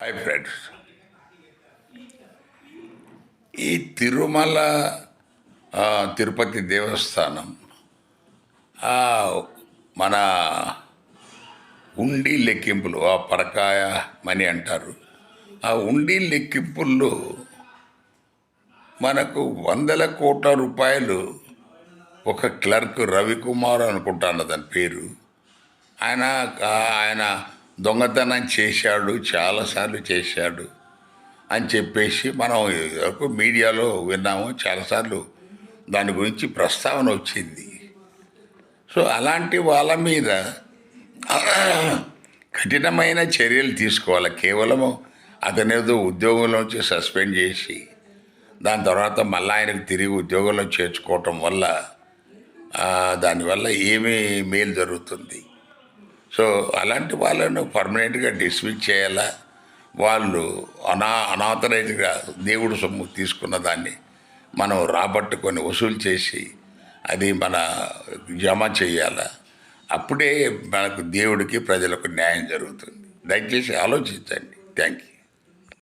Hi friends ఈ తిరుమల తిరుపతి దేవస్థానం మన ఉండి లెక్కింపులు ఆ పరకాయ మని అంటారు. ఆ ఉండి లెక్కింపుల్లో మనకు వందల కోట్ల రూపాయలు ఒక క్లర్క్ రవికుమార్ అనుకుంటాను తన పేరు. ఆయన ఆయన దొంగతనం చేశాడు చాలాసార్లు చేశాడు అని చెప్పేసి మనం వరకు మీడియాలో విన్నాము చాలాసార్లు దాని గురించి ప్రస్తావన వచ్చింది. సో అలాంటి వాళ్ళ మీద కఠినమైన చర్యలు తీసుకోవాలి. కేవలము అతనేదో ఉద్యోగంలోంచి సస్పెండ్ చేసి దాని తర్వాత మళ్ళీ ఆయనకు తిరిగి ఉద్యోగంలో చేర్చుకోవటం వల్ల దానివల్ల ఏమీ మేలు జరుగుతుంది. సో అలాంటి వాళ్ళను పర్మనెంట్గా డిస్మిస్ చేయాలా? వాళ్ళు అనా అనాథరైజ్గా దేవుడు సొమ్ము తీసుకున్న దాన్ని మనం రాబట్టుకొని వసూలు చేసి అది మన జమ చేయాలా? అప్పుడే మనకు దేవుడికి ప్రజలకు న్యాయం జరుగుతుంది. దయచేసి ఆలోచించండి. Thank you